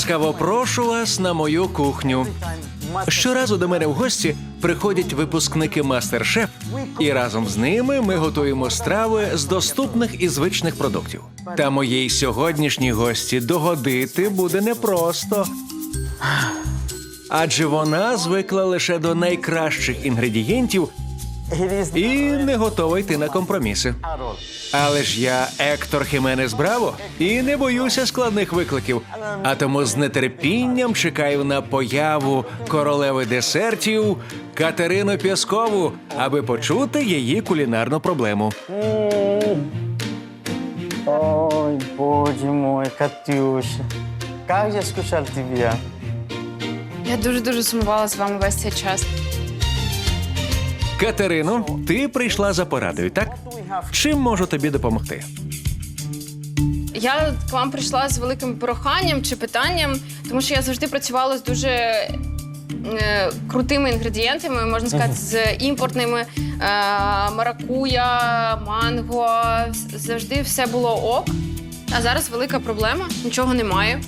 Ласкаво прошу вас на мою кухню. Щоразу до мене в гості приходять випускники мастер-шеф, і разом з ними ми готуємо страви з доступних і звичних продуктів. Та моїй сьогоднішній гості догодити буде непросто. Адже вона звикла лише до найкращих інгредієнтів і не готова йти на компроміси. Але ж я Ектор Хіменес Браво і не боюся складних викликів. А тому з нетерпінням чекаю на появу королеви десертів Катерину Пєскову, аби почути її кулінарну проблему. Ой, боже мой, Катюша. Как я скучал тебя. Я дуже дуже сумувала з вами весь цей час. Катерино, ти прийшла за порадою, так? Чим можу тобі допомогти? Я к вам прийшла з великим проханням чи питанням, тому що я завжди працювала з дуже е, крутими інгредієнтами, можна сказати, з імпортними е, маракуя, манго. Завжди все було ок. А зараз велика проблема. Нічого немає.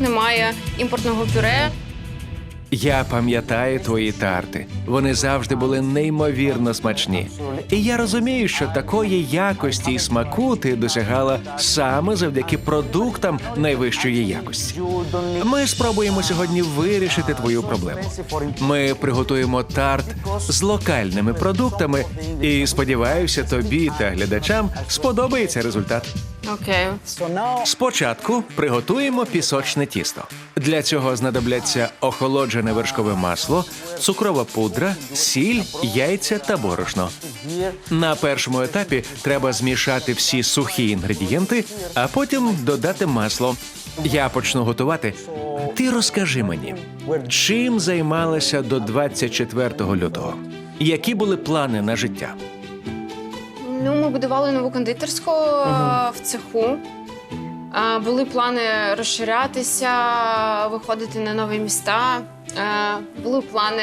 Немає імпортного пюре. Я пам'ятаю твої тарти. Вони завжди були неймовірно смачні. І я розумію, що такої якості і смаку ти досягала саме завдяки продуктам найвищої якості. Ми спробуємо сьогодні вирішити твою проблему. Ми приготуємо тарт з локальними продуктами, і сподіваюся, тобі та глядачам сподобається результат. Окей. Спочатку приготуємо пісочне тісто. Для цього знадобляться охолоджене вершкове масло, цукрова пудра, сіль, яйця та борошно. На першому етапі треба змішати всі сухі інгредієнти, а потім додати масло. Я почну готувати. Ти розкажи мені, чим займалася до 24 лютого? Які були плани на життя? Ну, ми будували нову кондитерську е, в цеху. Е, Були плани розширятися, виходити на нові міста. Е, Були плани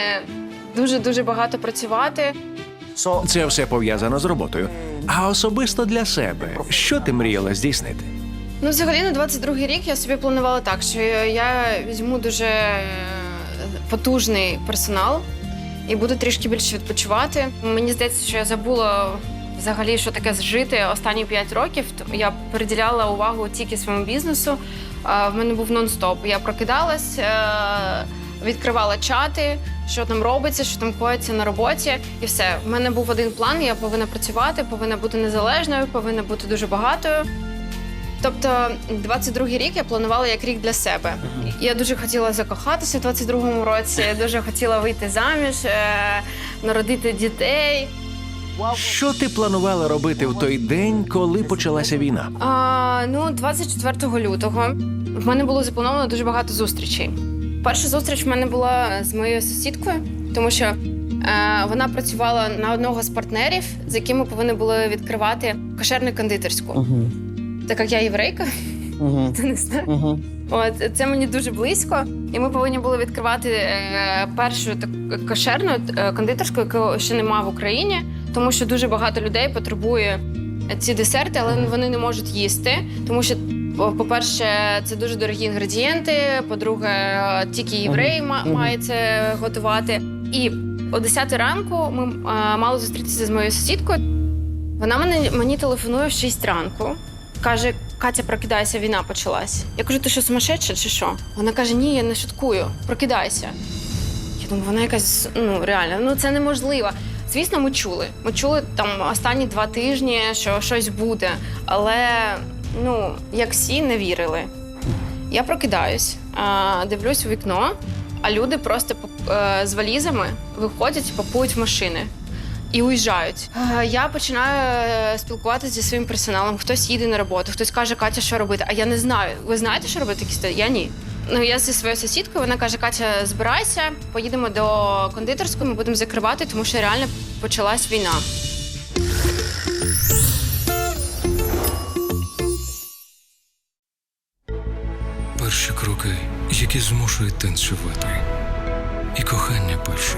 дуже дуже багато працювати. so Це все пов'язано з роботою. А особисто для себе, що ти мріяла здійснити? Ну, взагалі, на 22-й рік я собі планувала так, що я візьму дуже е, потужний персонал і буду трішки більше відпочивати. Мені здається, що я забула взагалі, що таке жити останні 5 років. Я приділяла увагу тільки своєму бізнесу. В мене був нон-стоп. Я прокидалась, е, відкривала чати, що там робиться, що там коїться на роботі, і все. В мене був один план. Я повинна працювати, повинна бути незалежною, повинна бути дуже багатою. Тобто, 22-й рік я планувала як рік для себе. Я дуже хотіла закохатися в 22-му році, дуже хотіла вийти заміж, е, народити дітей. Що ти планувала робити в той день, коли почалася війна? А, ну, 24 лютого в мене було заплановано дуже багато зустрічей. Перша зустріч в мене була з моєю сусідкою, тому що е, вона працювала на одного з партнерів, з якими повинні були відкривати кошерну кондитерську. Так як я єврейка, Мгм. то не знаю. Мгм. От це мені дуже близько, і ми повинні були відкривати е, першу так кошерну е, кондитерську, яку ще немає в Україні, тому що дуже багато людей потребує ці десерти, але вони не можуть їсти, тому що. по- По-перше, це дуже дорогі інгредієнти. По-друге, тільки єврей ма- має це готувати. І о 10 ранку ми мали зустрітися з моєю сусідкою. Вона мене мені телефонує в 6 ранку. Каже: Катя, прокидайся, війна почалась. Я кажу, ти що, сумасшедша чи що? Вона каже: Ні, я не шуткую, прокидайся. Я думаю, вона якась ну реально, ну це неможливо. Звісно, ми чули. Ми чули там останні два тижні, що щось буде, але ну як всі не вірили. Я прокидаюсь, дивлюсь у вікно, а люди просто е, з валізами виходять, пакують в машини і уїжджають. Е, Я починаю е, спілкуватися зі своїм персоналом. Хтось їде на роботу, хтось каже, Катя, що робити. А я не знаю. Ви знаєте, що робити? Я ні. Ну я зі своєю сусідкою. Вона каже: Катя, збирайся, поїдемо до кондитерської, ми будемо закривати, тому що реально почалась війна. Перші кроки, які змушують танцювати. І кохання перше,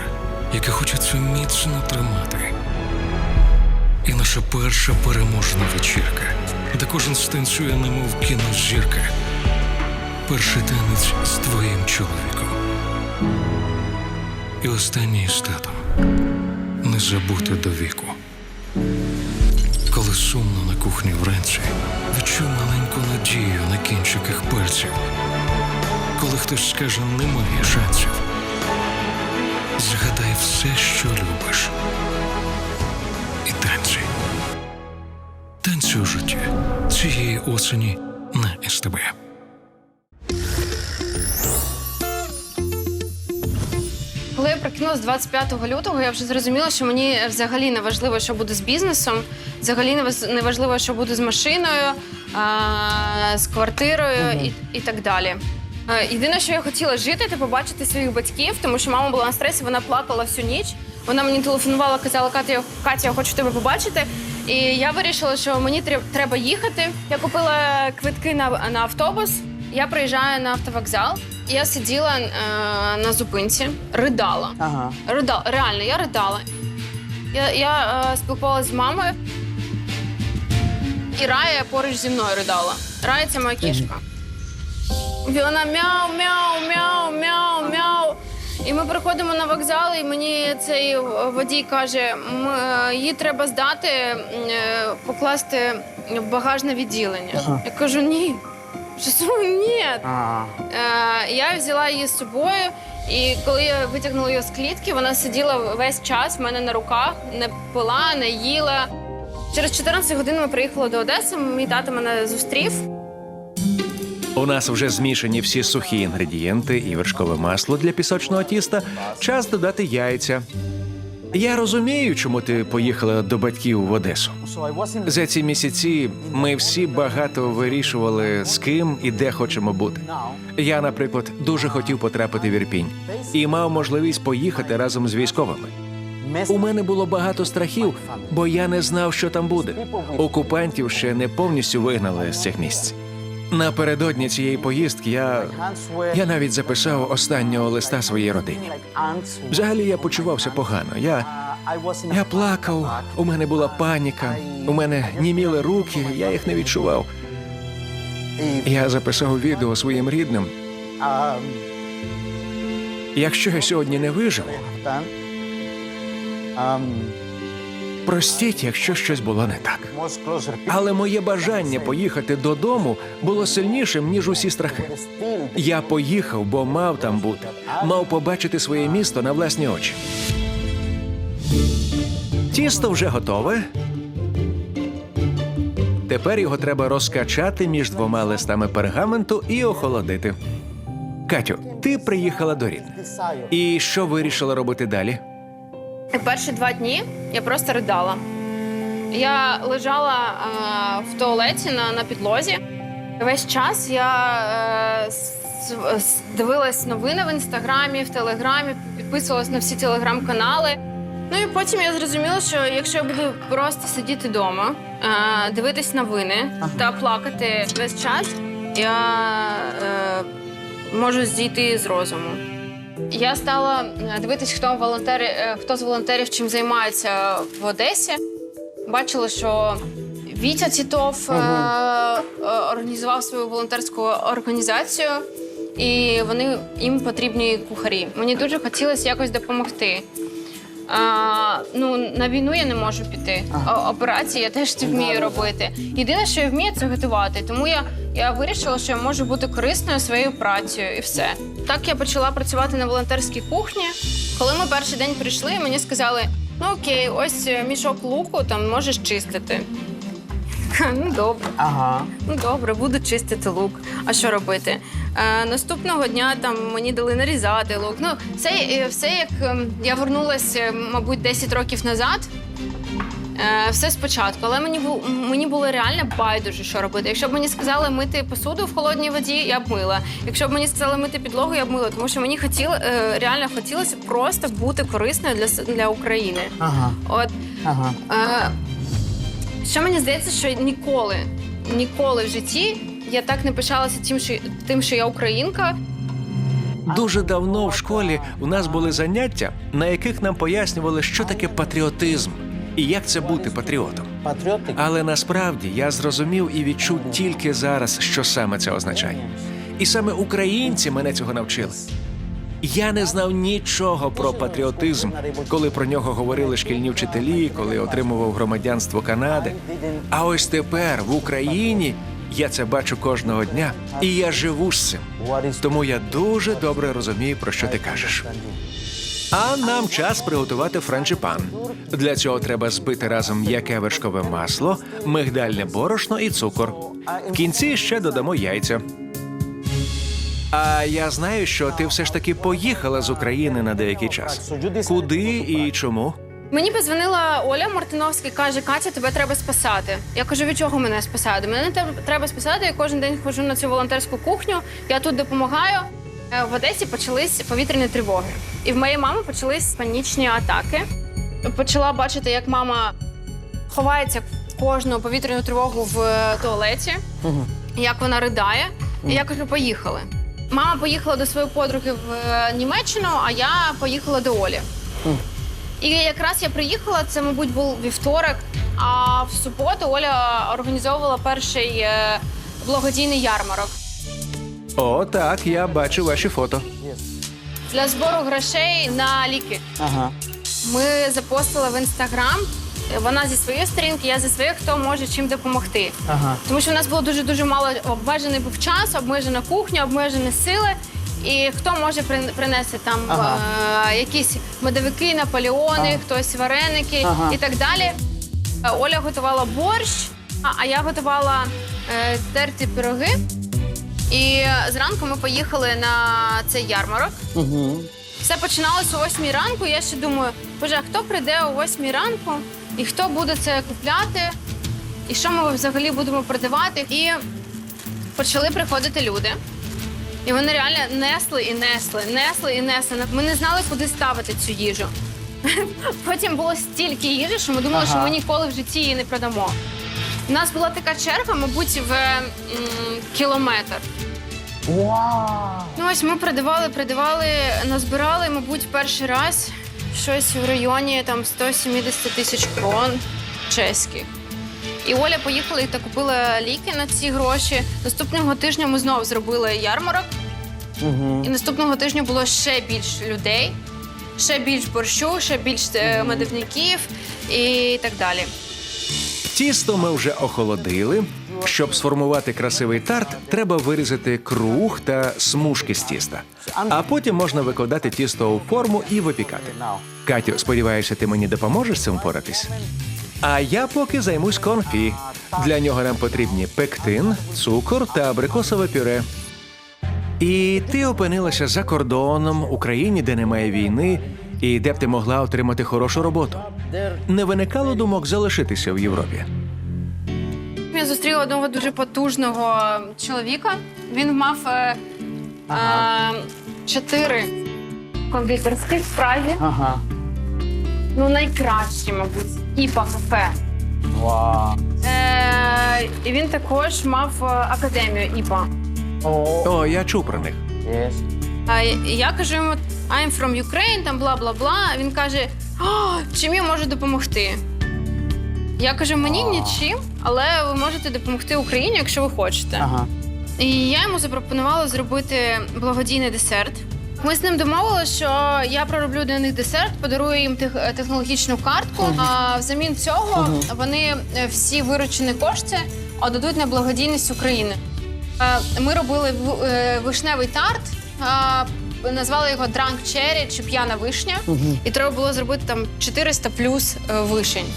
яке хочеться міцно тримати. І наша перша переможна вечірка, де кожен станцює, немов кінозірка. Перший танець з твоїм чоловіком. І останній з татом. Не забути до віку. Коли сумно на кухні вранці, відчуй маленьку надію на кінчиках пальців. Коли хтось скаже немає шансів. Згадай все, що любиш. І танці. Танцюй життя цієї осені на СТБ. Я 25 лютого, я вже зрозуміла, що мені взагалі не важливо, що буде з бізнесом, взагалі не важливо, що буде з машиною, а, з квартирою і, і так далі. Е, Єдине, що я хотіла жити, це побачити своїх батьків, тому що мама була на стресі, вона плакала всю ніч. Вона мені телефонувала, казала, Катя, Катя, я хочу тебе побачити. І я вирішила, що мені треб- треба їхати. Я купила квитки на, на автобус. Я приїжджаю на автовокзал. Я сиділа е, на зупинці, ридала. Ага. Ридала, реально, я ридала. Я, я е, спілкувалася з мамою, і Рая поруч зі мною ридала. Рая це моя кішка. І вона мяу, мяу, мяу, мяу, мяу. І ми приходимо на вокзал, і мені цей водій каже, «М, е, її треба здати, е, покласти в багажне відділення. Я кажу, ні. Саме ні? А, Е, я взяла її з собою, і коли я витягнула її з клітки, вона сиділа весь час в мене на руках, не пила, не їла. Через 14 годин ми приїхали до Одеси. Мій тато мене зустрів. У нас вже змішані всі сухі інгредієнти і вершкове масло для пісочного тіста. Час додати яйця. Я розумію, чому ти поїхала до батьків в Одесу. За ці місяці ми всі багато вирішували, з ким і де хочемо бути. Я, наприклад, дуже хотів потрапити в Ірпінь і мав можливість поїхати разом з військовими. У мене було багато страхів, бо я не знав, що там буде. Окупантів ще не повністю вигнали з цих місць. Напередодні цієї поїздки я, я навіть записав останнього листа своїй родині. Взагалі я почувався погано. Я, я плакав, у мене була паніка, у мене німіли руки, я їх не відчував. Я записав відео своїм рідним. Якщо я сьогодні не виживу. Um, простіть, якщо щось було не так. Але моє бажання поїхати додому було сильнішим, ніж усі страхи. Я поїхав, бо мав там бути, мав побачити своє місто на власні очі. Тісто вже готове. Тепер його треба розкачати між двома листами пергаменту і охолодити. Катю, ти приїхала до desire. І що вирішила робити далі? Перші два дні я просто ридала. Я лежала е, в туалеті на, на підлозі. Весь час я е, дивилась новини в інстаграмі, в телеграмі, підписувалась на всі телеграм-канали. Ну і потім я зрозуміла, що якщо я буду просто сидіти вдома, е, дивитись новини та плакати весь час, я е, можу зійти з розуму. Я стала е, дивитись, хто волонтери, е, хто з волонтерів чим займається в Одесі. Бачила, що Вітя Тітов е, е, організував свою волонтерську організацію, і вони їм потрібні кухарі. Мені дуже хотілося якось допомогти. А, ну, на війну я не можу піти. О- Операції я теж не вмію робити. Єдине, що я вмію, це готувати. Тому я, я вирішила, що я можу бути корисною своєю працею і все. Так я почала працювати на волонтерській кухні. Коли ми перший день прийшли, мені сказали: ну окей, ось е, мішок луку, там можеш чистити. Ну, добре. Ага. Ну добре, буду чистити лук. А що робити? Е, наступного дня там мені дали нарізати лук. Ну, все, е, все як ем, я вернулася, е, мабуть, 10 років назад. Е, все спочатку, але мені бу- мені було реально байдуже, що робити. Якщо б мені сказали мити посуду в холодній воді, я б мила. Якщо б мені сказали мити підлогу, я б мила. Тому що мені хотіло, е, реально хотілося просто бути корисною для, с- для України. Ага. От Ага. Е, що мені здається, що ніколи, ніколи в житті я так не пишалася тим, що тим, що я українка. Дуже давно в школі у нас були заняття, на яких нам пояснювали, що таке патріотизм і як це бути патріотом. Але насправді я зрозумів і відчув тільки зараз, що саме це означає. І саме українці мене цього навчили. Я не знав нічого про патріотизм, коли про нього говорили шкільні вчителі, коли отримував громадянство Канади. А ось тепер в Україні я це бачу кожного дня, і я живу з цим. Тому я дуже добре розумію, про що ти кажеш. А нам час приготувати франчипан. Для цього треба збити разом м'яке вершкове масло, мигдальне борошно і цукор. В кінці ще додамо яйця. А я знаю, що ти все ж таки поїхала з України на деякий час. Куди і чому? Мені позвонила Оля Мартиновська і каже: Катя, тебе треба спасати. Я кажу, від чого мене спасати? Мене треба спасати. Я кожен день ходжу на цю волонтерську кухню. Я тут допомагаю. Е, В Одесі почались повітряні тривоги, і в моєї мами почались панічні атаки. Почала бачити, як мама ховається в кожну повітряну тривогу в е, туалеті, як вона ридає. І я кажу, поїхали. Мама поїхала до своєї подруги в е, Німеччину, а я поїхала до Олі. І якраз я приїхала, це, мабуть, був вівторок. А в суботу Оля організовувала перший е, благодійний ярмарок О, так, я бачу ваші фото. для збору грошей на ліки. Ага. Ми запостили в інстаграм. Вона зі своєї сторінки, я зі своєї, хто може чим допомогти. Ага. Тому що у нас було дуже дуже мало обмежений був час, обмежена кухня, обмежені сили. І хто може прин- принести там Ага. е, якісь медовики, наполеони, хтось вареники Ага. і так далі. Е, Оля готувала борщ, а, а я готувала е, терті пироги. І зранку ми поїхали на цей ярмарок. Угу. Все починалося о 8 ранку. Я ще думаю, боже, а хто прийде о 8 ранку і хто буде це купляти, і що ми взагалі будемо продавати? І почали приходити люди. І вони реально несли і несли, несли і несли. Ми не знали, куди ставити цю їжу. Потім було стільки їжі, що ми думали, Ага. що ми ніколи в житті її не продамо. У нас була така черга, мабуть, в м, кілометр. Вау! Ну ось ми продавали, продавали, назбирали, мабуть, перший раз щось в районі там 170 тисяч крон чеських. І Оля поїхала і та купила ліки на ці гроші. Наступного тижня ми знову зробили ярмарок, Угу. і наступного тижня було ще більше людей, ще більш борщу, ще більш е, медовників і так далі. Тісто ми вже охолодили. Щоб сформувати красивий тарт, треба вирізати круг та смужки з тіста. А потім можна викладати тісто у форму і випікати. Катю, сподіваюся, ти мені допоможеш з цим впоратись? А я поки займусь конфі. Для нього нам потрібні пектин, цукор та абрикосове пюре. І ти опинилася за кордоном, Україні, де немає війни, і де б ти могла отримати хорошу роботу. Не виникало думок залишитися в Європі. Я зустріла одного дуже потужного чоловіка. Він мав е, е, чотири кондитерських в Празі. Ага. Ну, найкращі, мабуть, іпа кафе. Вау. Е, і він також мав е, академію іпа. О. О, я чув про них. А я кажу йому I'm from Ukraine, там бла бла бла. Він каже: чим я можу допомогти? Я кажу, мені нічим, але ви можете допомогти Україні, якщо ви хочете. Ага. І я йому запропонувала зробити благодійний десерт. Ми з ним домовилися, що я пророблю для них десерт, подарую їм тех- технологічну картку. А взамін цього вони е, всі виручені кошти отдадуть на благодійність України. Е, Ми робили е, вишневий тарт, е, назвали його Дранк Cherry чи п'яна вишня. І треба було зробити там 400 плюс е, вишень.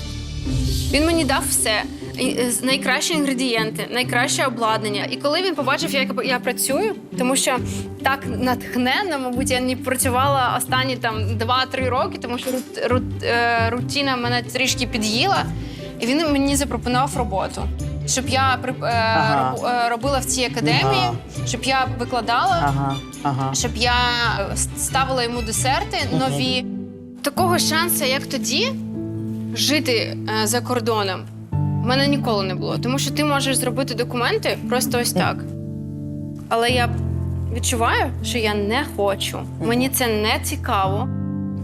Він мені дав все. Е, Найкращі інгредієнти, найкраще обладнання. І коли він побачив, як я працюю, тому що так натхненно, мабуть, я не працювала останні там 2-3 роки, тому що рут, рут, е, рутина мене трішки під'їла. І він мені запропонував роботу, щоб я е, Ага. е, робила в цій академії, Ага. щоб я викладала Ага. Ага. щоб я ставила йому десерти нові. Такого шансу, як тоді, жити е, за кордоном, в мене ніколи не було. Тому що ти можеш зробити документи просто ось так. Але я відчуваю, що я не хочу. Мені це не цікаво.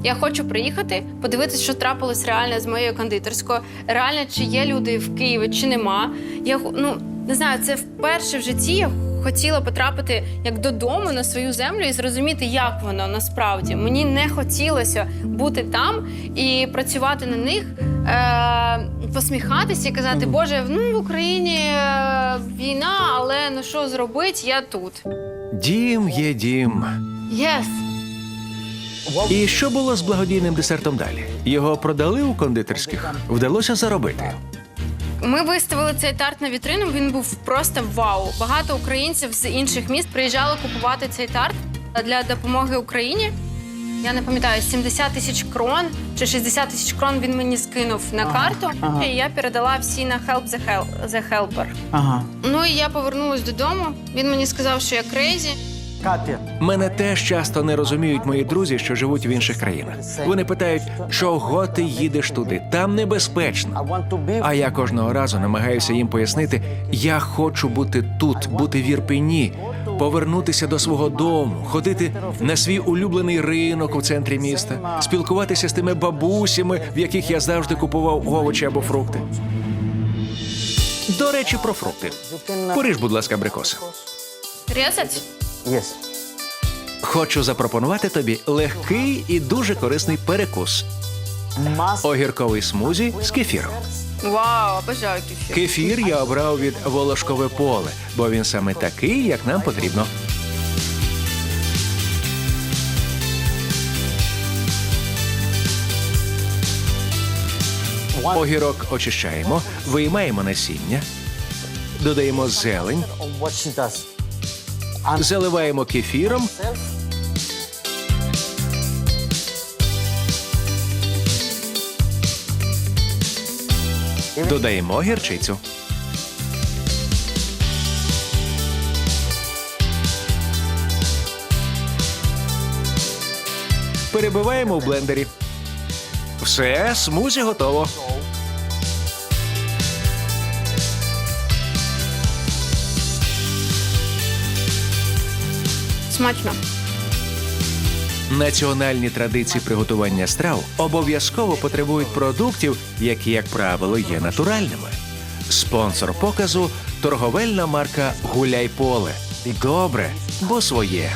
Я хочу приїхати, подивитися, що трапилось реально з моєю кондитерською. Реально, чи є люди в Києві, чи нема. Я ну не знаю, це вперше в житті я хотіла потрапити як додому на свою землю і зрозуміти, як воно насправді. Мені не хотілося бути там і працювати на них, е- посміхатися і казати, Боже, ну в Україні е- війна, але ну що зробити, я тут. Дім є дім. Єс. І що було з благодійним десертом далі? Його продали у кондитерських, вдалося заробити. Ми виставили цей тарт на вітрину. Він був просто вау. Багато українців з інших міст приїжджали купувати цей тарт для допомоги Україні. Я не пам'ятаю, 70 тисяч крон чи 60 тисяч крон він мені скинув на карту, ага. і я передала всі на Help the, Hel- the Helper. Ага. Ну і я повернулась додому. Він мені сказав, що я крейзі. Катя, Мене теж часто не розуміють мої друзі, що живуть в інших країнах. Вони питають, чого ти їдеш туди? Там небезпечно. А я кожного разу намагаюся їм пояснити, я хочу бути тут, бути в Ірпені, повернутися до свого дому, ходити на свій улюблений ринок у центрі міста, спілкуватися з тими бабусями, в яких я завжди купував овочі або фрукти. До речі, про фрукти. Поріж, будь ласка, абрикоси. Резать? Yes. Хочу запропонувати тобі легкий і дуже корисний перекус. Огірковий смузі з кефіром. Вау, обожаю кефір. Кефір я обрав від волошкове поле, бо він саме такий, як нам потрібно. Огірок очищаємо, виймаємо насіння, додаємо зелень, заливаємо кефіром, додаємо гірчицю. Перебиваємо в блендері. Все, смузі готово. Смачно. Національні традиції приготування страв обов'язково потребують продуктів, які, як правило, є натуральними. Спонсор показу торговельна марка Гуляй поле. Добре, бо своє.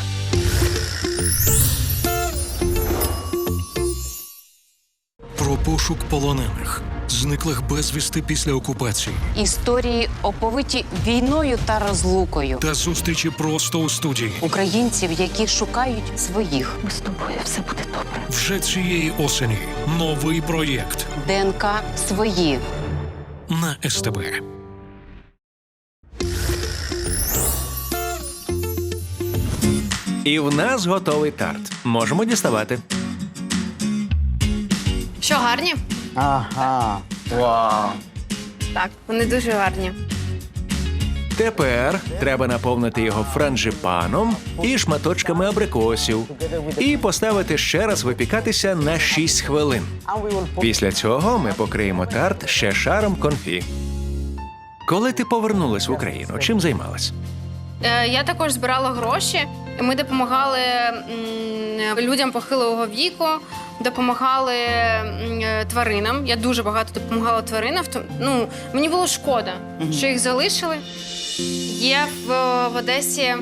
Про пошук полонених, зниклих безвісти після окупації Історії оповиті війною та розлукою та зустрічі просто у студії. українців, які шукають своїх. Ми з тобою все буде добре. Вже цієї осені новий проєкт ДНК свої. на СТБ. І в нас готовий тарт. Можемо діставати. Що гарні? Ага. Wow. Так, вони дуже гарні. Тепер треба наповнити його франжипаном і шматочками абрикосів. І поставити ще раз випікатися на 6 хвилин. Після цього ми покриємо тарт ще шаром конфі. Коли ти повернулась в Україну, чим займалась? Е, Я також збирала гроші. Ми допомагали м, людям похилого віку, допомагали е, тваринам. Я дуже багато допомагала тваринам. Ну, мені було шкода, що їх залишили. Є в, в Одесі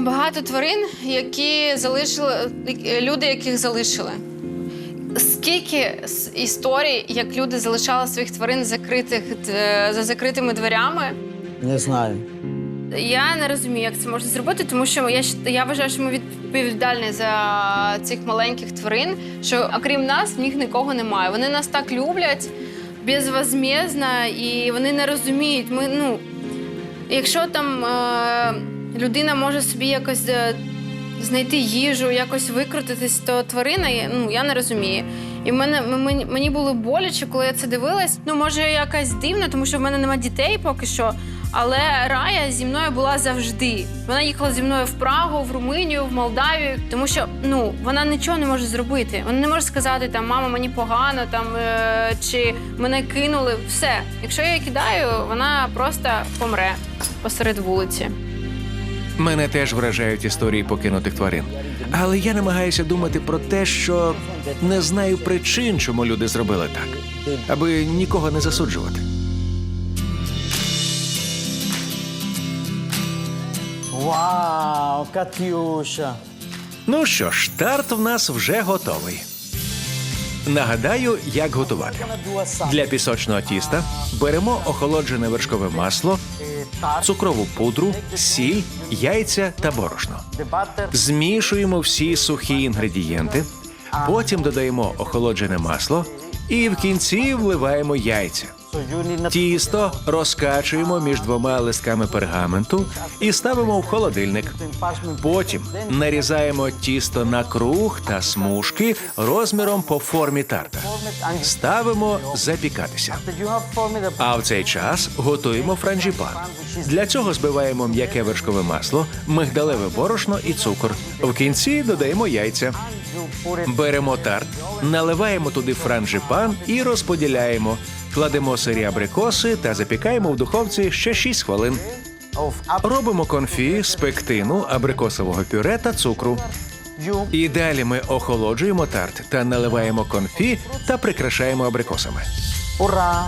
багато тварин, які залишили е, люди, яких залишили. Скільки історій, як люди залишали своїх тварин закритих е, за закритими дверями. Не знаю. Я не розумію, як це можна зробити, тому що я я вважаю, що ми відповідальні за цих маленьких тварин, що окрім нас в них нікого немає. Вони нас так люблять безвозмездно, і вони не розуміють. Ми ну, якщо там е, людина може собі якось е, знайти їжу, якось викрутитись, то тварина ну я не розумію. І мене мені було боляче, коли я це дивилась. Ну, може, якась дивна, тому що в мене немає дітей поки що. Але Рая зі мною була завжди. Вона їхала зі мною в Прагу, в Румунію, в Молдавію, тому що ну вона нічого не може зробити. Вона не може сказати там мама, мені погано, там е- чи мене кинули. Все, якщо я її кидаю, вона просто помре посеред вулиці. Мене теж вражають історії покинутих тварин. Але я намагаюся думати про те, що не знаю причин, чому люди зробили так, аби нікого не засуджувати. Вау, Катюша. Ну що ж, тарт в нас вже готовий. Нагадаю, як готувати. Для пісочного тіста беремо охолоджене вершкове масло, цукрову пудру, сіль, яйця та борошно. Змішуємо всі сухі інгредієнти, потім додаємо охолоджене масло і в кінці вливаємо яйця. Тісто розкачуємо між двома листками пергаменту і ставимо в холодильник. Потім нарізаємо тісто на круг та смужки розміром по формі тарта. Ставимо запікатися. А в цей час готуємо франжіпан. Для цього збиваємо м'яке вершкове масло, мигдалеве борошно і цукор. В кінці додаємо яйця. Беремо тарт, наливаємо туди франжипан і розподіляємо. Кладемо сирі абрикоси та запікаємо в духовці ще 6 хвилин. Робимо конфі з пектину, абрикосового пюре та цукру. І далі ми охолоджуємо тарт та наливаємо конфі та прикрашаємо абрикосами. Ура!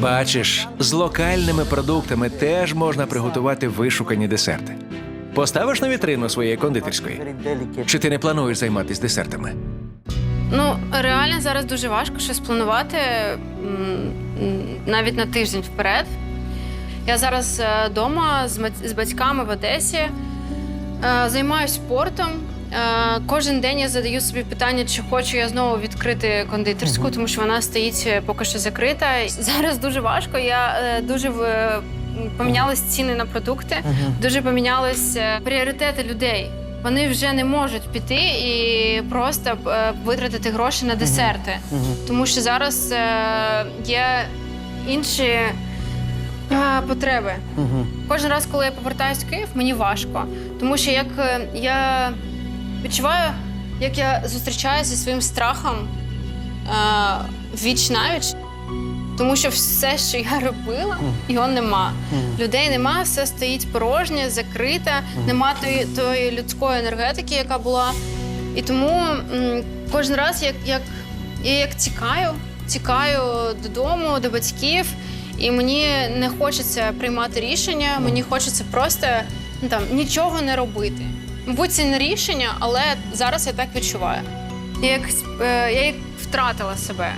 Бачиш, з локальними продуктами теж можна приготувати вишукані десерти. Поставиш на вітрину своєї кондитерської? Чи ти не плануєш займатися десертами? Ну, реально зараз дуже важко щось планувати м, м, навіть на тиждень вперед. Я зараз вдома з, мат- з батьками в Одесі, е, займаюся спортом. Е, Кожен день я задаю собі питання, чи хочу я знову відкрити кондитерську, тому що вона стоїть е, поки що закрита. Зараз дуже важко. Я е, дуже в, помінялись ціни на продукти, дуже помінялись е, пріоритети людей. Вони вже не можуть піти і просто е, витратити гроші на десерти, тому що зараз е, є інші потреби. Кожен раз, коли я повертаюся в Київ, мені важко, тому що як я відчуваю, як я зустрічаюся зі своїм страхом віч навіч, тому що все, що я робила, його нема. Людей нема, все стоїть порожнє, закрите, нема тої, тої людської енергетики, яка була. І тому м, кожен раз, як, як я як тікаю, тікаю додому, до батьків, і мені не хочеться приймати рішення, мені хочеться просто ну, там, нічого не робити. Мабуть, це не рішення, але зараз я так відчуваю. Я як, е, я як втратила себе.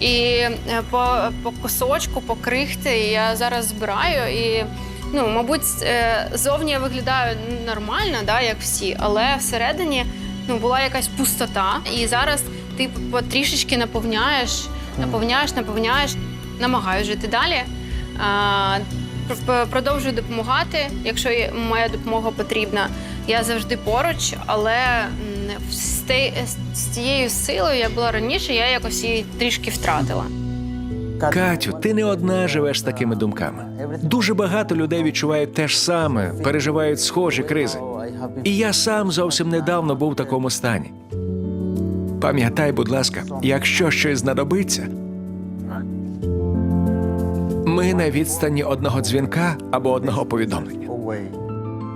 І е, по, по кусочку, по крихти я зараз збираю. І, ну, мабуть, е, зовні я виглядаю нормально, да, як всі, але всередині ну, була якась пустота. І зараз ти потрішечки наповняєш, наповняєш, наповняєш, намагаюсь жити далі. А, пр- пр- продовжую допомагати, якщо моя допомога потрібна. Я завжди поруч, але м, з тією силою, як була раніше, я якось її трішки втратила. Катю, ти не одна живеш з такими думками. Дуже багато людей відчувають те ж саме, переживають схожі кризи. І я сам зовсім недавно був в такому стані. Пам'ятай, будь ласка, якщо щось знадобиться, ми на відстані одного дзвінка або одного повідомлення.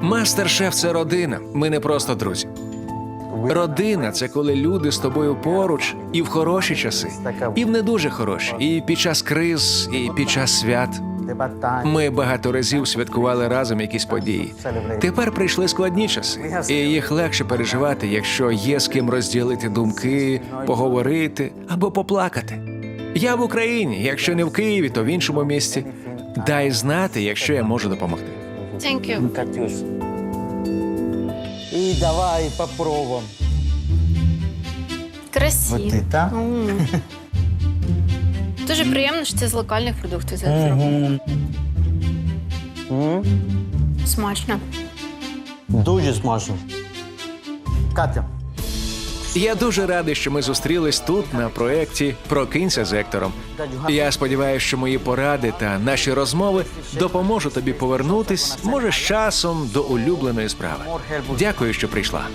Мастер-шеф це родина. Ми не просто друзі. Родина це коли люди з тобою поруч і в хороші часи, і в не дуже хороші, і під час криз, і під час свят. Ми багато разів святкували разом якісь події. Тепер прийшли складні часи, і їх легше переживати, якщо є з ким розділити думки, поговорити або поплакати. Я в Україні, якщо не в Києві, то в іншому місті. Дай знати, якщо я можу допомогти. Thank давай попробуем. Красиво. Вот это. М. Дуже приємно, що це з локальних продуктів це зроблено. М, Смачно. Дуже смачно. Катя, Я дуже радий, що ми зустрілись тут на проєкті Прокинься з Ектором. Я сподіваюся, що мої поради та наші розмови допоможуть тобі повернутись, може, з часом до улюбленої справи. Дякую, що прийшла.